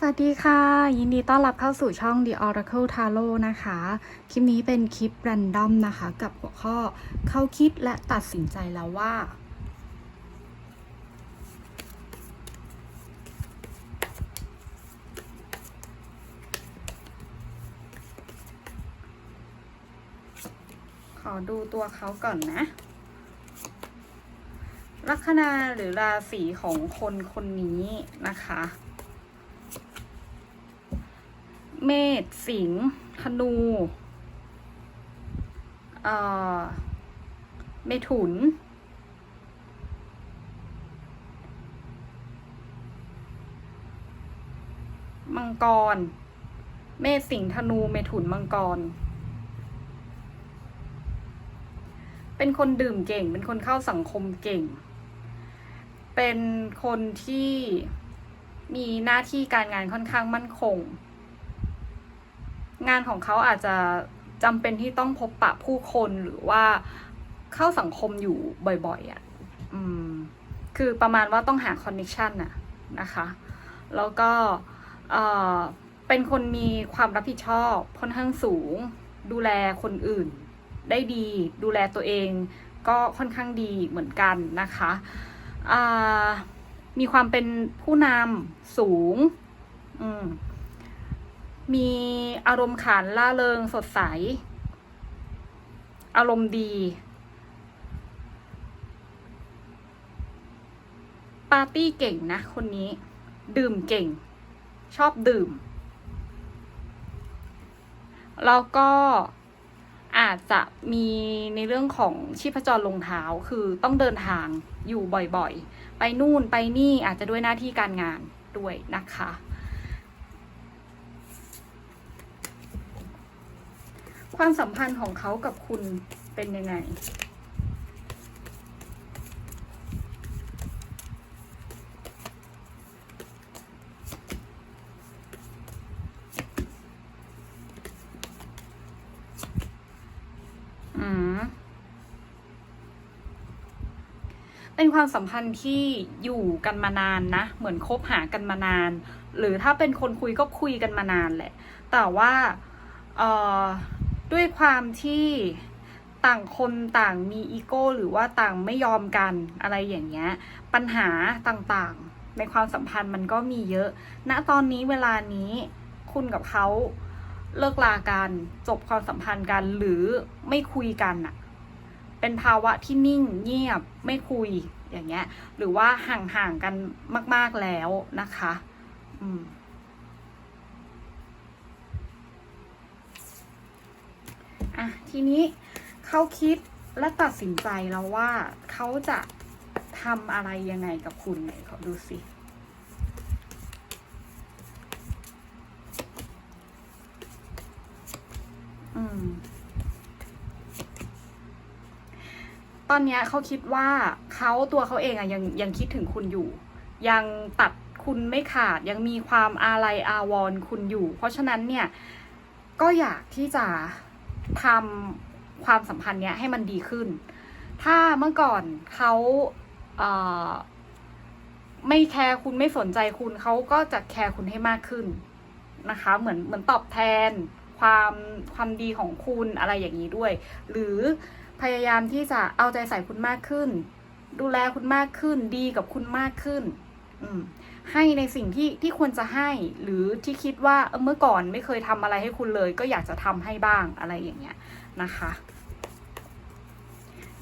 สวัสดีค่ะ ยินดีต้อนรับเข้าสู่ช่อง The Oracle Tarot นะคะ คลิปนี้เป็นคลิป r รนดอมนะคะ กับหัวข้อเข้าคิดและตัดสินใจแล้วว่า ขอดูตัวเขาก่อนนะลัคนาหรือราศีของคนคนนี้นะคะ เมษสิงห์ธนูเอ่อเมถุน มังกร เมษสิงห์ธนู เมถุน มังกร เป็นคนดื่มเก่ง เป็นคนเข้าสังคมเก่ง เป็นคนที่มีหน้าที่การงานค่อนข้างมั่นคง งานของเขาอาจจะจำเป็นที่ต้องพบปะผู้คนหรือว่าเข้าสังคมอยู่บ่อยๆอะ่ะอืมคือประมาณว่าต้องหาคอนเน c ชันน่ะนะคะ แล้วก็เออเป็นคนมีความรับผิดชอบค่อนข้างสูง ดูแลคนอื่นได้ดี ดูแลตัวเองก็ค่อนข้างดีเหมือนกันนะคะมีความเป็นผู้นำสูง อืม มีอารมณ์ขันล่าเริงสดใส อารมณ์ดี ปาร์ตี้เก่งนะคนนี้ ดื่มเก่ง ชอบดื่ม แล้วก็อาจจะมีในเรื่องของชีพจรลงเท้าคือต้องเดินทางอยู่บ่อยๆ ไปนู่นไปนี่อาจจะด้วยหน้าที่การงานด้วยนะคะ ความสัมพันธ์ของเขากับคุณเป็นยังไง เป็นความสัมพันธ์ที่อยู่กันมานานนะ เหมือนคบหากันมานาน หรือถ้าเป็นคนคุยก็คุยกันมานานแหละ แต่ว่า เออ ด้วยความที่ต่างคนต่างมีอีโก้หรือว่าต่างไม่ยอมกันอะไรอย่างเงี้ย ปัญหาต่างๆ ในความสัมพันธ์มันก็มีเยอะ ณตอนนี้เวลานี้คุณกับเขาเลิกลากันจบความสัมพันธ์กันหรือไม่คุยกันอะเป็นภาวะที่นิ่งเงียบไม่คุยอย่างเงี้ย หรือว่าห่างๆกันมาก ๆแล้วนะคะ อืม อะทีนี้เขาคิดและตัดสินใจแล้วว่าเขาจะทำอะไรยังไงกับคุณไหนขอดูสิอืมตอนเนี้ยเขาคิดว่าเขาตัวเขาเองอะยังยังคิดถึงคุณอยู่ ยังตัดคุณไม่ขาดยังมีความอาลัยอาวรณ์คุณอยู่ เพราะฉะนั้นเนี่ยก็อยากที่จะ ทำความสัมพันธ์เนี้ยให้มันดีขึ้น ถ้าเมื่อก่อนเขาเอ่อไม่แคร์คุณไม่สนใจคุณเขาก็จะแคร์คุณให้มากขึ้นนะคะ เหมือนเหมือนตอบแทนความความดีของคุณอะไรอย่างนี้ด้วย หรือพยายามที่จะเอาใจใส่คุณมากขึ้น ดูแลคุณมากขึ้น ดีกับคุณมากขึ้น อืม ให้ในสิ่งที่ที่ควรจะให้ หรือที่คิดว่าเออเมื่อก่อนไม่เคยทำอะไรให้คุณเลย ก็อยากจะทำให้บ้างอะไรอย่างเงี้ยนะคะ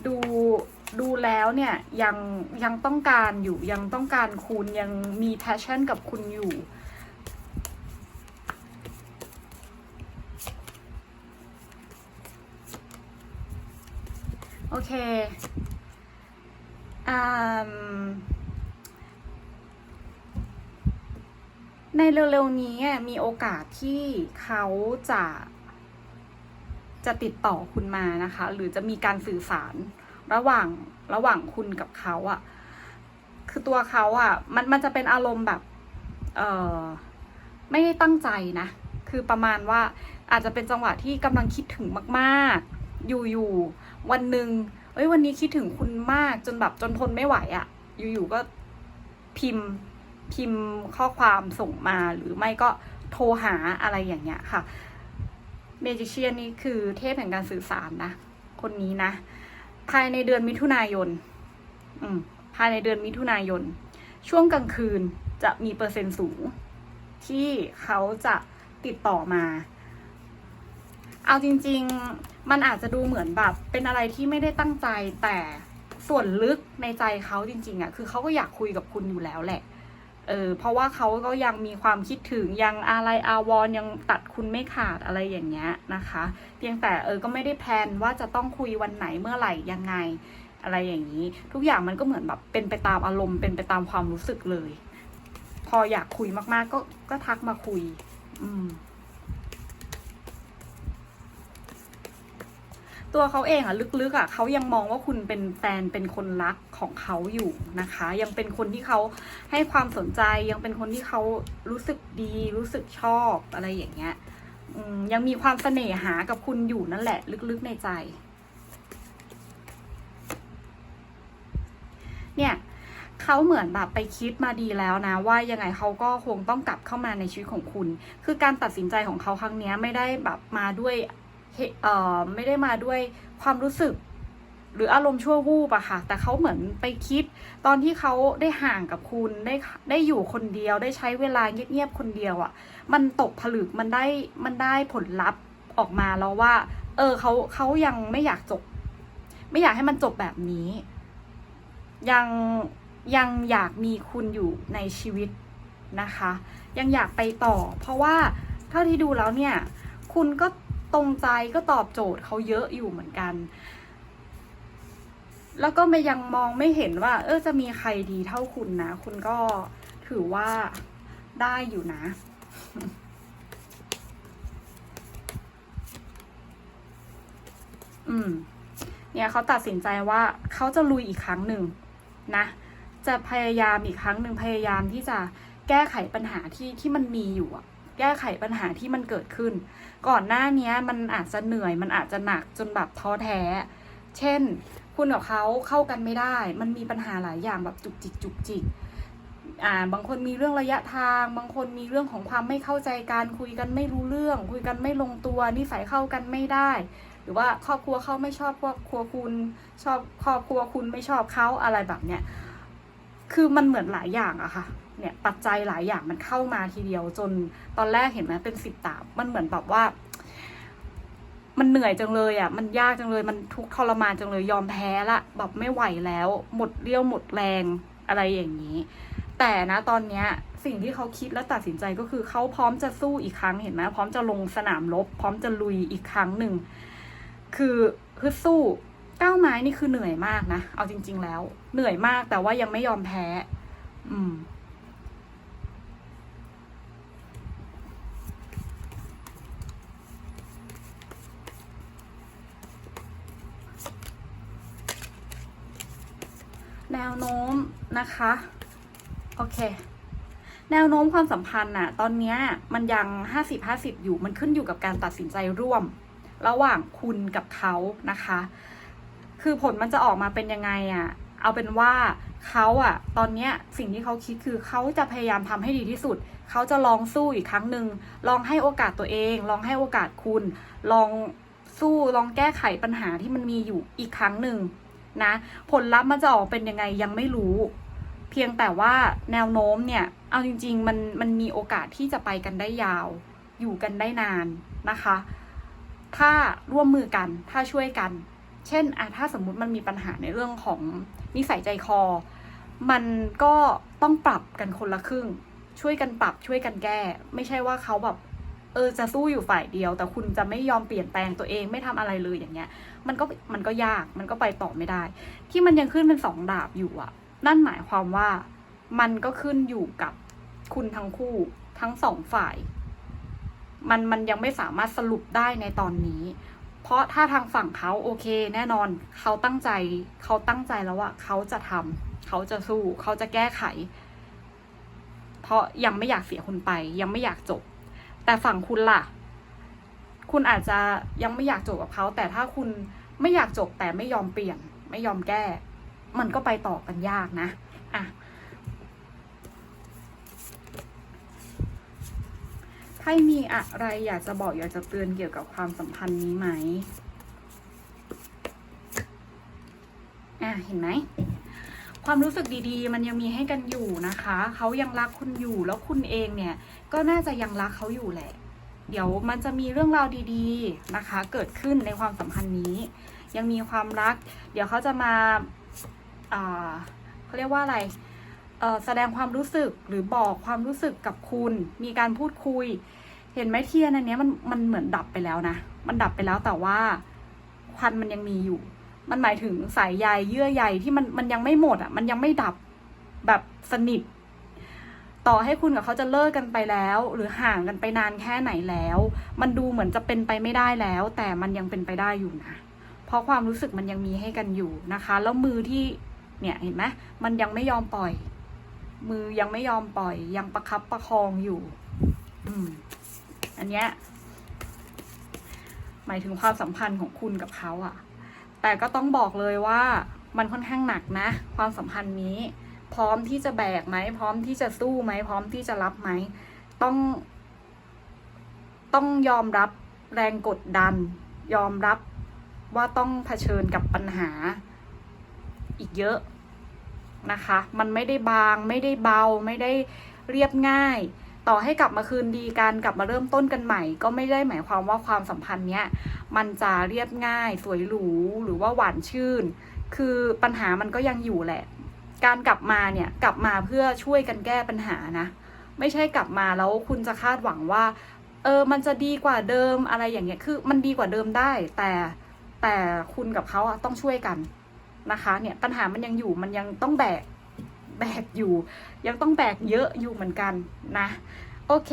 ดูดูแล้วเนี่ยยังยังต้องการอยู่ยังต้องการคุณยังมี passion กับคุณอยู่โอเคอ่ ในเร็วๆนี้มีโอกาสที่เขาจะจะติดต่อคุณมานะคะ หรือจะมีการสื่อสารระหว่างระหว่างคุณกับเขาอะคือตัวเขาอะมันมันจะเป็นอารมณ์แบบ เออไม่ได้ตั้งใจนะ คือประมาณว่าอาจจะเป็นจังหวะที่กำลังคิดถึงมากๆ อยู่ๆวันหนึ่งเอ้ยวันนี้คิดถึงคุณมากจนแบบจนทนไม่ไหวอะอยู่ๆก็พิมพ์ พิมพ์ข้อความส่งมาหรือไม่ก็โทรหาอะไรอย่างเงี้ยค่ะเมจิเชียนนี่คือเทพแห่งการสื่อสารนะ คนนี้นะ ภายในเดือนมิถุนายน อืม ภายในเดือนมิถุนายน ช่วงกลางคืนจะมีเปอร์เซ็นต์สูง ที่เขาจะติดต่อมา เอาจริง ๆ มันอาจจะดูเหมือนแบบ เป็นอะไรที่ไม่ได้ตั้งใจแต่ส่วนลึกในใจเขาจริง ๆอะ่ะ คือเขาก็อยากคุยกับคุณอยู่แล้วแหละ เออเพราะว่าเขาก็ยังมีความคิดถึงยังอะไรอาวรยังตัดคุณไม่ขาดอะไรอย่างเงี้ยนะคะ เพียงแต่เออก็ไม่ได้แพลนว่าจะต้องคุยวันไหนเมื่อไหร่ยังไงอะไรอย่างนี้ ทุกอย่างมันก็เหมือนแบบเป็นไปตามอารมณ์เป็นไปตามความรู้สึกเลย พออยากคุยมากๆ ก็ก็ทักมาคุย อืม ตัวเขาเองอะลึกๆอะเขายังมองว่าคุณเป็นแฟนเป็นคนรักของเขาอยู่นะคะ ยังเป็นคนที่เขาให้ความสนใจ ยังเป็นคนที่เขารู้สึกดี รู้สึกชอบอะไรอย่างเงี้ยยังมีความเสน่หากับคุณอยู่นั่นแหละ ลึกๆในใจ เนี่ยเขาเหมือนแบบไปคิดมาดีแล้วนะ ว่ายังไงเขาก็คงต้องกลับเข้ามาในชีวิตของคุณ คือการตัดสินใจของเขาครั้งนี้ไม่ได้แบบมาด้วย เอ่อไม่ได้มาด้วยความรู้สึก หรืออารมณ์ชั่ววูบอะค่ะ แต่เขาเหมือนไปคิด ตอนที่เขาได้ห่างกับคุณได้ได้อยู่คนเดียว ได้ใช้เวลาเงียบๆคนเดียวอะมันตกผลึกมันได้มันได้ผลลัพธ์ออกมาแล้วว่า เออเขาเขายังไม่อยากจบ ไม่อยากให้มันจบแบบนี้ ยังยังอยากมีคุณอยู่ในชีวิตนะคะ ยังอยากไปต่อ เพราะว่าเท่าที่ดูแล้วเนี่ย คุณก็ ตรงใจก็ตอบโจทย์เขาเยอะอยู่เหมือนกัน แล้วก็ไม่ยังมองไม่เห็นว่า เออจะมีใครดีเท่าคุณนะ คุณก็ถือว่าได้อยู่นะอืม เนี่ยเขาตัดสินใจว่าเขาจะลุยอีกครั้งหนึ่งนะ จะพยายามอีกครั้งหนึ่งพยายามที่จะแก้ไขปัญหาที่ที่มันมีอยู่อะ แก้ไขปัญหาที่มันเกิดขึ้น ก่อนหน้านี้มันอาจจะเหนื่อย มันอาจจะหนักจนแบบท้อแท้ เช่น คุณกับเขาเข้ากันไม่ได้ มันมีปัญหาหลายอย่างแบบจุกจิกจุกจิกอ่าบางคนมีเรื่องระยะทาง บางคนมีเรื่องของความไม่เข้าใจกันคุยกันไม่รู้เรื่อง คุยกันไม่ลงตัวนิสัยเข้ากันไม่ได้ หรือว่าครอบครัวเขาไม่ชอบครอบครัวคุณชอบครอบครัวคุณไม่ชอบเขาอะไรแบบเนี้ยคือมันเหมือนหลายอย่างอะค่ะ เนี่ยปัจจัยหลายอย่างมันเข้ามาทีเดียวจนตอนแรกเห็นไหมเป็นสิบตาบมันเหมือนแบบว่า มันเหนื่อยจังเลยอะมันยากจังเลย มันทุกข์ทรมานจังเลยยอมแพ้ละแบบไม่ไหวแล้ว หมดเรี่ยวหมดแรงอะไรอย่างนี้ แต่นะตอนเนี้ยสิ่งที่เขาคิดและตัดสินใจก็คือเขาพร้อมจะสู้อีกครั้งเห็นไหมพร้อมจะลงสนามรบพร้อมจะลุยอีกครั้งหนึ่งคือฮึดสู้ก้าวไม้นี่คือเหนื่อยมากนะ เอาจริง ๆ แล้ว เหนื่อยมากแต่ว่ายังไม่ยอมแพ้ อืม แนวโน้มนะคะ โอเค แนวโน้มความสัมพันธ์น่ะตอนนี้มันยังห้าสิบห้าสิบอยู่มันขึ้นอยู่กับการตัดสินใจร่วม ระหว่างคุณกับเขานะคะ คือผลมันจะออกมาเป็นยังไงอะ่ะเอาเป็นว่าเขาอะ่ะตอนนี้สิ่งที่เขาคิดคือเขาจะพยายามทำให้ดีที่สุด เขาจะลองสู้อีกครั้งหนึ่งลองให้โอกาสตัวเอง ลองให้โอกาสคุณ ลองสู้ลองแก้ไขปัญหาที่มันมีอยู่อีกครั้งหนึ่ง นะ ผลลัพธ์มันจะออกเป็นยังไงยังไม่รู้ เพียงแต่ว่าแนวโน้มเนี่ย เอาจริง ๆ มันมันมีโอกาสที่จะไปกันได้ยาว อยู่กันได้นานนะคะ ถ้าร่วมมือกันถ้าช่วยกัน เช่นอะถ้าสมมุติมันมีปัญหาในเรื่องของนิสัยใจคอ มันก็ต้องปรับกันคนละครึ่ง ช่วยกันปรับช่วยกันแก้ ไม่ใช่ว่าเขาแบบ เออจะสู้อยู่ฝ่ายเดียว แต่คุณจะไม่ยอมเปลี่ยนแปลงตัวเองไม่ทำอะไรเลยอย่างเงี้ย มันก็มันก็ยากมันก็ไปต่อไม่ได้ ที่มันยังขึ้นเป็นสองดาบอยู่อะนั่นหมายความว่ามันก็ขึ้นอยู่กับคุณทั้งคู่ทั้งสองฝ่าย มันมันยังไม่สามารถสรุปได้ในตอนนี้ เพราะถ้าทางฝั่งเขาโอเค แน่นอนเขาตั้งใจเขาตั้งใจแล้วว่าเขาจะทำเขาจะสู้ เขาจะแก้ไข เพราะยังไม่อยากเสียคุณไป ยังไม่อยากจบ แต่ฝั่งคุณล่ะ คุณอาจจะยังไม่อยากจบกับเขา แต่ถ้าคุณไม่อยากจบแต่ไม่ยอมเปลี่ยน ไม่ยอมแก้ มันก็ไปต่อกันยากนะอะไพ่มีอะไรอยากจะบอกอยากจะเตือนเกี่ยวกับความสัมพันธ์นี้ไหมอะเห็นไหม ความรู้สึกดีๆ มันยังมีให้กันอยู่นะคะ เขายังรักคุณอยู่แล้วคุณเองเนี่ย ก็น่าจะยังรักเขาอยู่แหละ เดี๋ยวมันจะมีเรื่องราวดีๆนะคะ เกิดขึ้นในความสัมพันธ์นี้ ยังมีความรัก เดี๋ยวเขาจะมาเขาเรียกว่าอะไรเอ่อแสดงความรู้สึกหรือบอกความรู้สึกกับคุณ มีการพูดคุย เห็นไหมเทียนอันนี้มันมันเหมือนดับไปแล้วนะ มันดับไปแล้วแต่ว่าควันมันยังมีอยู่ มันหมายถึงสายใยเยื่อใยที่มันมันยังไม่หมดอะ มันยังไม่ดับแบบสนิท ต่อให้คุณกับเขาจะเลิกกันไปแล้ว หรือห่างกันไปนานแค่ไหนแล้ว มันดูเหมือนจะเป็นไปไม่ได้แล้ว แต่มันยังเป็นไปได้อยู่นะเพราะความรู้สึกมันยังมีให้กันอยู่นะคะ แล้วมือที่เนี่ยเห็นไหมมันยังไม่ยอมปล่อย มือยังไม่ยอมปล่อย ยังประคับประคองอยู่ อืม อันเนี้ยหมายถึงความสัมพันธ์ของคุณกับเขาอะ แต่ก็ต้องบอกเลยว่ามันค่อนข้างหนักนะ ความสัมพันธ์นี้ พร้อมที่จะแบกไหม พร้อมที่จะสู้ไหม พร้อมที่จะรับไหม ต้อง ต้องยอมรับแรงกดดัน ยอมรับว่าต้องเผชิญกับปัญหา อีกเยอะนะคะ มันไม่ได้บาง ไม่ได้เบา ไม่ได้เรียบง่าย ต่อให้กลับมาคืนดีกัน กลับมาเริ่มต้นกันใหม่ ก็ไม่ได้หมายความว่าความสัมพันธ์เนี้ย มันจะเรียบง่าย สวยหรูหรือว่าหวานชื่น คือปัญหามันก็ยังอยู่แหละ การกลับมาเนี่ยกลับมาเพื่อช่วยกันแก้ปัญหานะ ไม่ใช่กลับมาแล้วคุณจะคาดหวังว่า เออมันจะดีกว่าเดิมอะไรอย่างเงี้ยคือมันดีกว่าเดิมได้ แต่แต่คุณกับเขาต้องช่วยกันนะคะเนี่ยปัญหามันยังอยู่มันยังต้องแบกแบกอยู่ ยังต้องแบกเยอะอยู่เหมือนกันนะ โอเค